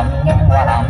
lòng nhân hòa lòng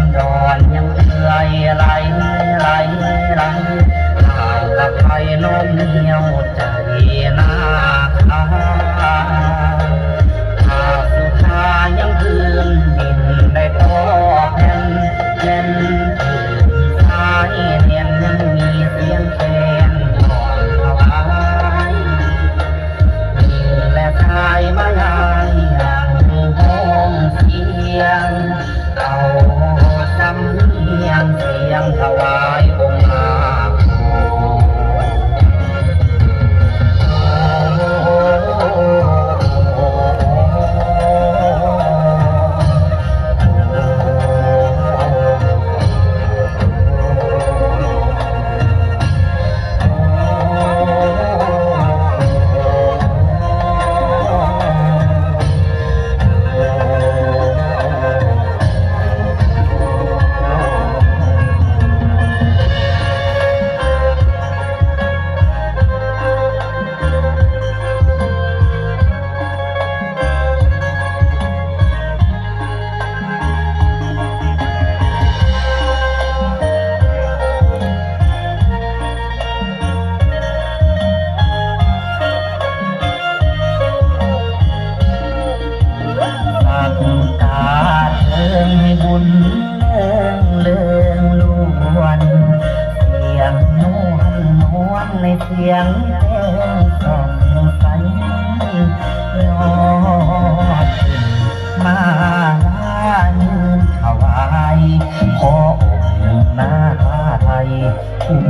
งนวลนวลในเสียงเพลงส่องใสยอดมาลายืนถวายขอองค์หน้าไทยคุ้ม